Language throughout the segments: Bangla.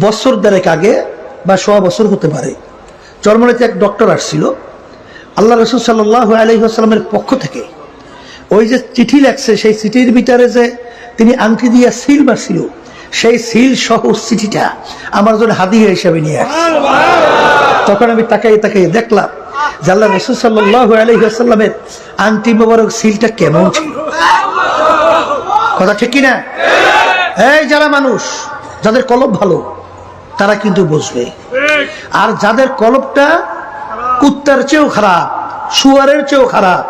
বছর দেড়েক আগে বা সোয়া বছর হতে পারে। চরমনাতে এক ডক্টর আসছিল। আল্লাহ রসুল সাল্লাহ আলহিহাস্লামের পক্ষ থেকে ওই যে চিঠি লেখছে, সেই চিঠির ভিতরে যে তিনি আংটি দিয়া সিল মারছিল, সেই সিল সহ চিঠিটা আমার জন্য হাদিয়া হিসাবে নিয়ে আসছে। তখন আমি তাকাই তাকাই দেখলাম যে আল্লাহ রসুল সাল্লাহ আলহিহাস্লামের আংটি মোবারক সিলটা কেমন ছিল। কথা ঠিক কিনা? এই যারা মানুষ, যাদের কলব ভালো তারা কিন্তু বুঝবে। আর যাদের কলবটা কুত্তার চেয়েও খারাপ, শুয়ারের চেয়েও খারাপ,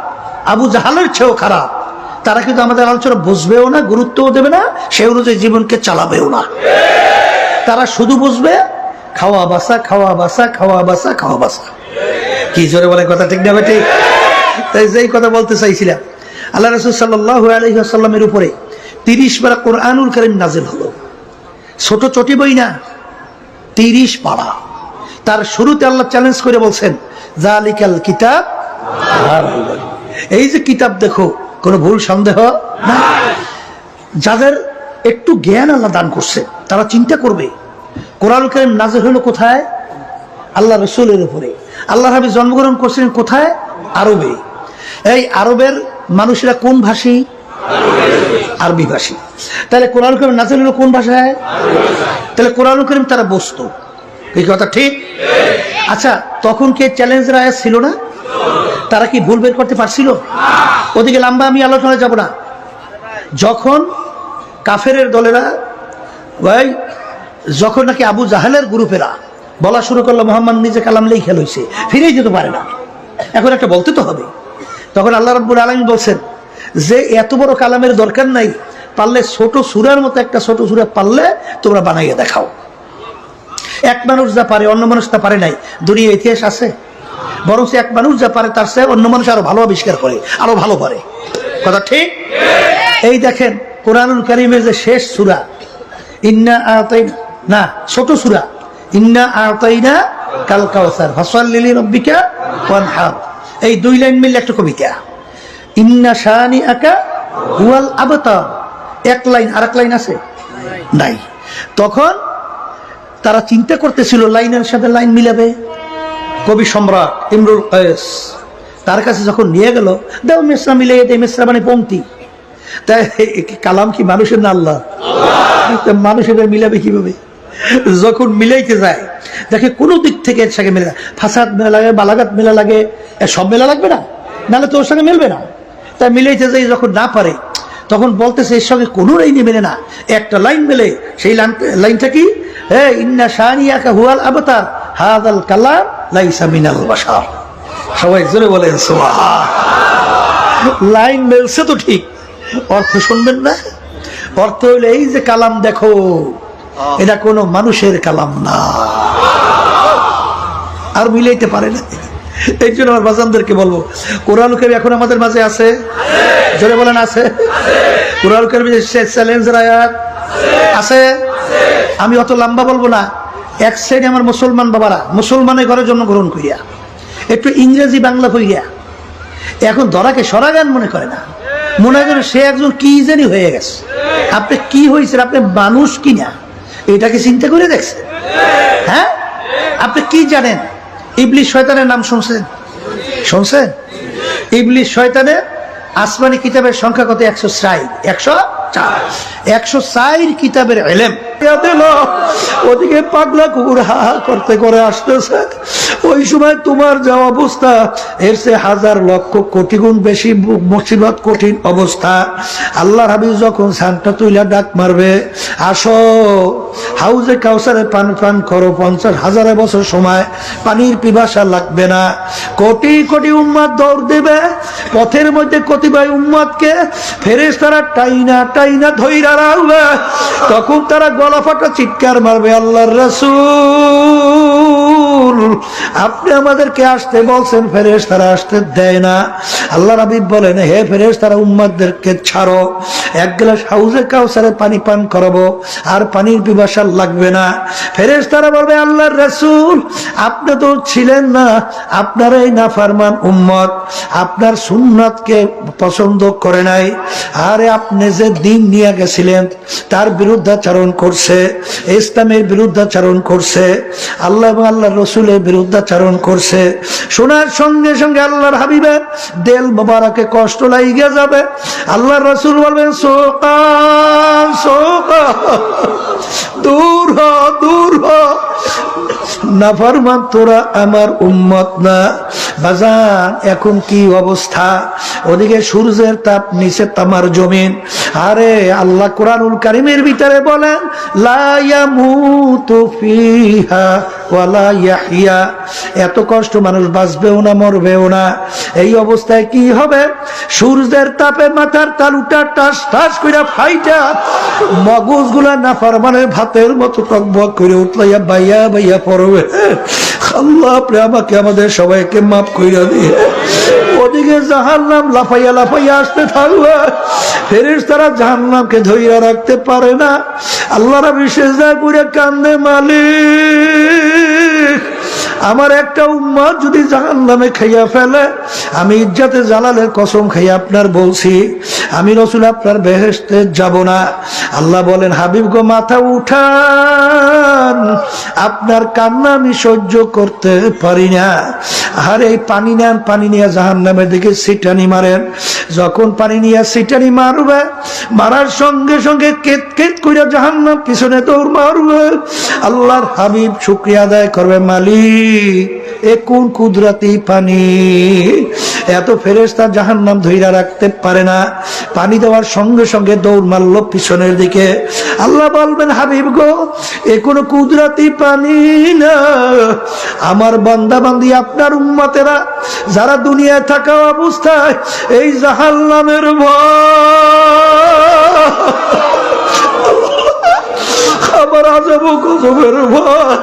আবু জাহালের চেয়েও খারাপ, তারা কিন্তু আমাদের আলোচনা বুঝবেও না, গুরুত্বও দেবে না সে অনুযায়ী জীবনকে চালাবেও না। তারা শুধু বুঝবে, খাওয়া বাসা খাওয়া বাসা খাওয়া বাসা খাওয়া বাসা। কি জোরে বলে কথা, ঠিক না ঠিক? তাই যেই কথা বলতে চাইছিলাম, আল্লাহ রসুল সাল্লাহ আলহিহাসাল্লামের উপরে তিরিশ বার কোরআনুল করিম নাজিল হলো। ছোট চটি বই না তিরিশ পাড়া তার শুরুতে আল্লাহ চ্যালেঞ্জ করে বলছেন, জালিকাল কিতাব এই যে কিতাব দেখো, কোনো ভুল সন্দেহ যাদের একটু জ্ঞান আল্লাহ দান করছে, তারা চিন্তা করবে কোরআন করিম নাজির হলো কোথায়? আল্লাহ রসুলের উপরে। আল্লাহ হাবি জন্মগ্রহণ করছিলেন কোথায়? আরবে। এই আরবের মানুষেরা কোন ভাষী? আরবি ভাষী। তাহলে কোরআন করিম নাজিল কোন ভাষায়? তাহলে কোরআন করিম তারা বসতো এই কথা, ঠিক? আচ্ছা তখন কে চ্যালেঞ্জের আয়াত ছিল না? তারা কি ভুল বের করতে পারছিল? ওদিকে লম্বা আমি আলোচনায় যাব না। যখন কাফেরের দলেরা ভাই যখন নাকি আবু জাহালের গ্রুপেরা বলা শুরু করল, মোহাম্মদ নিজে কালাম লেই খেল হয়েছে ফিরেই যেতে পারে না। এখন একটা বলতে তো হবে। তখন আল্লাহ রব্বুল আলম বলছেন যে এত বড় কালামের দরকার নাই, পারলে ছোট সুরার মতো একটা ছোট সুরা পারলে তোমরা বানাইয়ে দেখাও। এক মানুষ যা পারে, অন্য মানুষ তা পারে নাই। দুনিয়া ইতিহাস আছে। বরং এক মানুষ যা পারে, তার সে অন্য মানুষ আরও ভালো আবিষ্কার করে, আরও ভালো পারে কথা ঠিক? এই দেখেন, কোরআনুল করিমের যে শেষ সুরা, ইন্না আতাই না, ছোট সুরা, ইন্না আতাইনা কাল কাউসার লিলি রব্বিকা ওয়ানহার এই দুই লাইন মিললে একটা কবিতা। ইন্না শাহানি আকা হুয়াল এক লাইন আর লাইন আছে? নাই। তখন তারা চিন্তা করতেছিল, লাইনের সাথে লাইন মিলাবে। কবি সম্রাট ইমরুল তার কাছে যখন নিয়ে গেল, দাও মেসরা মিলে দেয় মেসরা মানে পংক্তি তাই কালাম কি মানুষের না আল্লাহ? মানুষের মিলাবে কীভাবে? যখন মিলাইতে যায়, দেখে কোনো দিক থেকে এর সঙ্গে মেলে ফাসাদ মেলা লাগে বালাগাত মেলা লাগে সব মেলা লাগবে না? নাহলে তো ওর সঙ্গে মিলবে না। তাই মিলাইতে যাই যখন না পারে, তখন বলতেছে এর সঙ্গে কোনো লাইনে মেলে না। একটা লাইন মেলে, সেই লাইন লাইনটা কি? হে, ইন্না শাহানিয়াকা হুয়াল আবতার, হাদাল কালাম লাইসা মিনাল বাশার। সবাই জোরে বলেন লাইন মেলছে তো ঠিক। অর্থ শুনবেন না? অর্থ হইলে এই যে কালাম দেখো, এটা কোনো মানুষের কালাম না। আর মিলাইতে পারে না। এই জন্য আমার বাজানদেরকে বলব কোরআন কবি এখন আমাদের মাঝে আছে? জোরে বলেন আছে? কোরআন কবি চ্যালেঞ্জের আয়াত আছে। আমি অত লম্বা বলব না। এক সাইডে আমার মুসলমান বাবারা মুসলমানের ঘরে জন্মগ্রহণ করিয়া একটু ইংরেজি বাংলা হইয়া এখন ধরাকে সরাগান মনে করে না। মনে হয় সে একজন কি জানি হয়ে গেছে। আপনি কি হয়েছে আপনি মানুষ কিনা? এটাকে চিন্তা করে দেখছেন? হ্যাঁ। আপনি কি জানেন? ইবলিশ শয়তানের নাম শুনছেন? শুনছেন? ইবলিশ শয়তানের আসমানি কিতাবের সংখ্যা কত? একশো চার একশো একশো চার কিতাবের এলেম। ওদিকে পাগলা কুকুর হা করতে করে আসতেছে। ওই সময় তোমার যা অবস্থা, এর সে হাজার লক্ষ কোটি গুণ বেশি মুসিবত, কঠিন অবস্থা। আল্লাহ যখন সানটা তুইলা ডাক মারবে, আসো, হাউজে কাউসারে পান পান করো, পঞ্চাশ হাজার বছর সময়, পানির পিপাসা লাগবে না। কোটি কোটি উম্মাদ দৌড় দেবে, পথের মধ্যে কতিপয় উম্মাদকে ফেরেস তারা টাইনা টাইনা ধৈরা রাখবে তখন তারা গলা ফাটা চিৎকার মারবে, আল্লাহর রাসূল, আপনি আমাদেরকে আসতে বলছেন ফেরেশ তারা আসতে দেয় না। আল্লাহ রাবিব বলেন, হে ফেরেশ তারা উম্মাদদেরকে ছাড়ো। এক গ্লাস হাউজে কাউসারে পানি পান করাবো, আর পানির পিপাসা লাগবে না। ফেরেস তারা বলবে, আল্লাহর রসুল, আপনি তো ছিলেন না আপনার এই নাফারমান উম্মত, আপনার সুন্নাতকে পছন্দ করে নাই। আরে আপনি যে দিন নিয়ে গেছিলেন, তার বিরুদ্ধাচারণ করছে, ইসলামের বিরুদ্ধাচারণ করছে, আল্লাহ এবং আল্লাহ রসুলের বিরুদ্ধাচারণ করছে। শোনার সঙ্গে সঙ্গে আল্লাহর হাবিবের দেল মোবারকে কষ্ট লাগিয়ে যাবে। আল্লাহ রসুল বলবেন সোকান সোকা দূর দূর নাফরমান তোরা আমার উম্মত না। বাজান, এখন কি অবস্থা? ওদিকে সূর্যের তাপ নিচে তামার জমিন। আরে আল্লাহ কোরআনুল কারিমের ভিতরে বলেন এত কষ্ট মানুষ বাঁচবেও না, মরবেও না। এই অবস্থায় কি হবে? সূর্যের তাপে মাথার তালুটা টাস টাস কইরা ফাইটা, মগজগুলা নাফরমানের ভাতের মতো টকবক করে উঠলাইয়া বাইয়া বাইয়া পড়বে। আল্লাহ আপনি আমাকে, আমাদের সবাইকে মাফ কইরা দিয়ে ওদিকে জাহান্নাম লাফাইয়া লাফাইয়া আসতে থাকবে ফেরিস তারা জাহান্নামকে ধইরা রাখতে পারে না। আল্লাহরা বিশেষ করে কান্দে, মালিক, আমার একটা উম্মত যদি জাহান নামে খাইয়া ফেলে, আমি ইজ্জাতে জালালের কসম খাইয়া আপনার বলছি, আমি রসুল আপনার বেহেস্তে যাব না। আল্লাহ বলেন, হাবিব গো, মাথা উঠান আপনার কান্না আমি সহ্য করতে পারি না। আর এই পানি নেন, পানি নিয়ে জাহান নামের দিকে সিটানি মারেন। যখন পানি নিয়ে সিটানি মারবে, মারার সঙ্গে সঙ্গে কেত কেত কইরা জাহান নাম পিছনে দৌড় মারবে। আল্লাহর হাবিব শুক্রিয়া আদায় করবে, মালিক, এ কোন কুদরাতি পানি? এত ফেরেস্তা জাহান নাম ধৈরা রাখতে পারে না। পানি দেওয়ার সঙ্গে সঙ্গে দৌড় মারলো পিছনের দিকে। আল্লাহ বলবেন, হাবিব গো এ কোনো কুদরাতি পানি না। আমার বান্দা বান্দি আপনার উম্মতেরা যারা দুনিয়ায় থাকা অবস্থায় এই গজবের ভয়।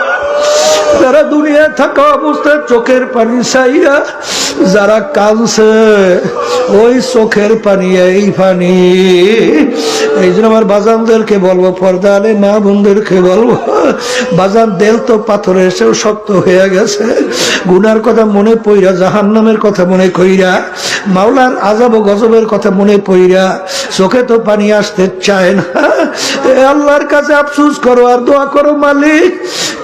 যারা দুনিয়ায় থাকা অবস্থায় চোখের পানি চাইয়া যারা কাঁদছে, ওই চোখের পানি, এই পানি। এই জন্য আমার বাজানদেরকে বলব পর্দা আলে মা বোনদেরকে বলব, বাজান দেল তো পাথরে এসেও শক্ত হয়ে গেছে। গুনার কথা মনে পইরা জাহান নামের কথা মনে কইরা, মাওলার আজাব গজবের কথা মনে পইরা, চোখে তো পানি আসতে চায় না। আল্লাহর কাছে আফসুস করো আর দোয়া করো মালিক,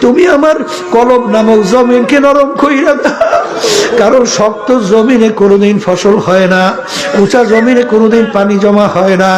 তুমি আমার কলম নামক জমিনকে নরম কইরা দাও। কারণ শক্ত জমিনে কোনোদিন ফসল হয় না, উঁচা জমিনে কোনোদিন পানি জমা হয় না।